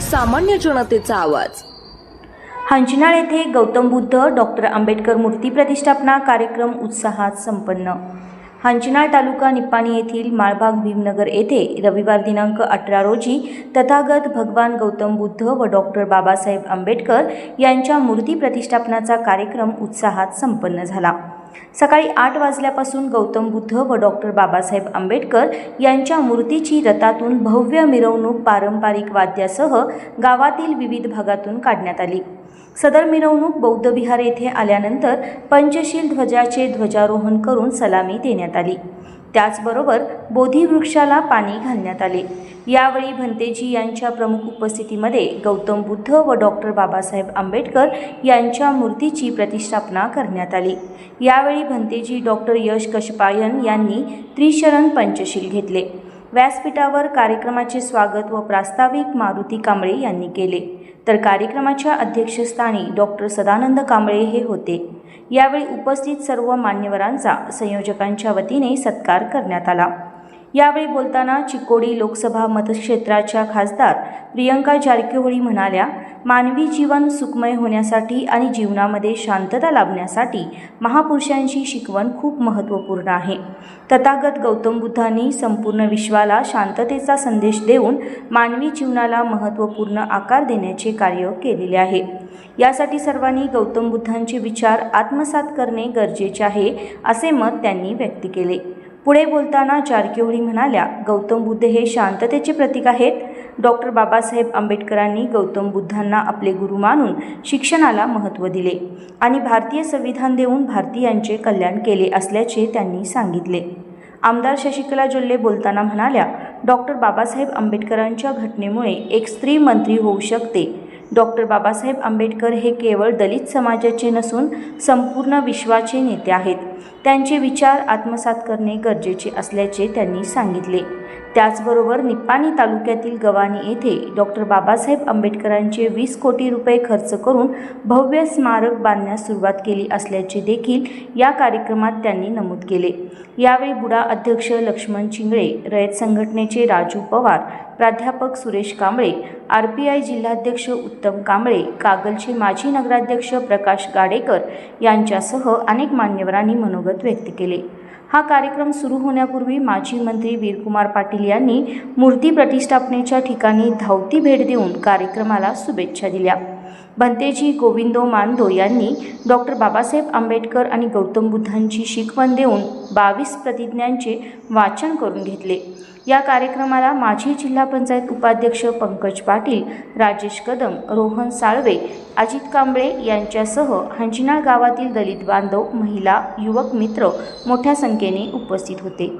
सामान्य जनतेचा आवाज. हंचनाळ येथे गौतम बुद्ध डॉक्टर आंबेडकर मूर्ती प्रतिष्ठापना कार्यक्रम उत्साहात संपन्न. हंचनाळ तालुका निप्पाणी येथील माळबाग भीमनगर येथे रविवार दिनांक अठरा रोजी तथागत भगवान गौतम बुद्ध व डॉक्टर बाबासाहेब आंबेडकर यांच्या मूर्ती प्रतिष्ठापनाचा कार्यक्रम उत्साहात संपन्न झाला. सकाळी आठ वाजल्यापासून गौतम बुद्ध व डॉक्टर बाबासाहेब आंबेडकर यांच्या मूर्तीची रथातून भव्य मिरवणूक पारंपरिक वाद्यासह गावातील विविध भागातून काढण्यात आली. सदर मिरवणूक बौद्ध विहार येथे आल्यानंतर पंचशील ध्वजाचे ध्वजारोहण करून सलामी देण्यात आली. त्याचबरोबर बोधीवृक्षाला पाणी घालण्यात आले. यावेळी भंतेजी यांच्या प्रमुख उपस्थितीमध्ये गौतम बुद्ध व डॉक्टर बाबासाहेब आंबेडकर यांच्या मूर्तीची प्रतिष्ठापना करण्यात आली. यावेळी भंतेजी डॉक्टर यश कशपायन यांनी त्रिशरण पंचशील घेतले. व्यासपीठावर कार्यक्रमाचे स्वागत व प्रास्ताविक मारुती कांबळे यांनी केले. तर कार्यक्रमाच्या अध्यक्षस्थानी डॉक्टर सदानंद कांबळे हे होते. यावेळी उपस्थित सर्व मान्यवरांचा संयोजकांच्या वतीने सत्कार करण्यात आला. यावेळी बोलताना चिकोडी लोकसभा मतक्षेत्राच्या खासदार प्रियंका जारकिहोळी म्हणाल्या मानवी जीवन सुखमय होण्यासाठी आणि जीवनामध्ये शांतता लाभण्यासाठी महापुरुषांची शिकवण खूप महत्त्वपूर्ण आहे. तथागत गौतम बुद्धांनी संपूर्ण विश्वाला शांततेचा संदेश देऊन मानवी जीवनाला महत्त्वपूर्ण आकार देण्याचे कार्य केलेले आहे. यासाठी सर्वांनी गौतम बुद्धांचे विचार आत्मसात करणे गरजेचे आहे असे मत त्यांनी व्यक्त केले. पुढे बोलताना जारकिहोळी म्हणाल्या गौतम बुद्ध हे शांततेचे प्रतीक आहेत. डॉक्टर बाबासाहेब आंबेडकरांनी गौतम बुद्धांना आपले गुरु मानून शिक्षणाला महत्त्व दिले आणि भारतीय संविधान देऊन भारतीयांचे कल्याण केले असल्याचे त्यांनी सांगितले. आमदार शशिकला जोल्ले बोलताना म्हणाल्या डॉक्टर बाबासाहेब आंबेडकरांच्या घटनेमुळे एक स्त्री मंत्री होऊ शकते. डॉक्टर बाबासाहेब आंबेडकर हे केवळ दलित समाजाचे नसून संपूर्ण विश्वाचे नेते आहेत. त्यांचे विचार आत्मसात करणे गरजेचे असल्याचे त्यांनी सांगितले. त्याचबरोबर निप्पाणी तालुक्यातील गवानी येथे डॉक्टर बाबासाहेब आंबेडकरांचे वीस कोटी रुपये खर्च करून भव्य स्मारक बांधण्यास सुरुवात केली असल्याचे देखील या कार्यक्रमात त्यांनी नमूद केले. यावेळी बुडा अध्यक्ष लक्ष्मण चिंगळे रयत संघटनेचे राजू पवार प्राध्यापक Suresh Kamble R P I जिल्हाध्यक्ष उत्तम कांबळे कागलचे माजी नगराध्यक्ष प्रकाश गाडेकर यांच्यासह अनेक मान्यवरांनी मनोगत व्यक्त केले. हा कार्यक्रम सुरू होण्यापूर्वी माजी मंत्री वीरकुमार पाटील यांनी मूर्ती प्रतिष्ठापनेच्या ठिकाणी धावती भेट देऊन कार्यक्रमाला शुभेच्छा दिल्या. भंतेजी गोविंदो मानदो यांनी डॉक्टर बाबासाहेब आंबेडकर आणि गौतम बुद्धांची शिकवण देऊन बावीस प्रतिज्ञांचे वाचन करून घेतले. या कार्यक्रमाला माजी जिल्हा पंचायत उपाध्यक्ष पंकज पाटील राजेश कदम रोहन साळवे अजित कांबळे यांच्यासह हंजिनाळ गावातील दलित बांधव महिला युवक मित्र मोठ्या संख्येने उपस्थित होते.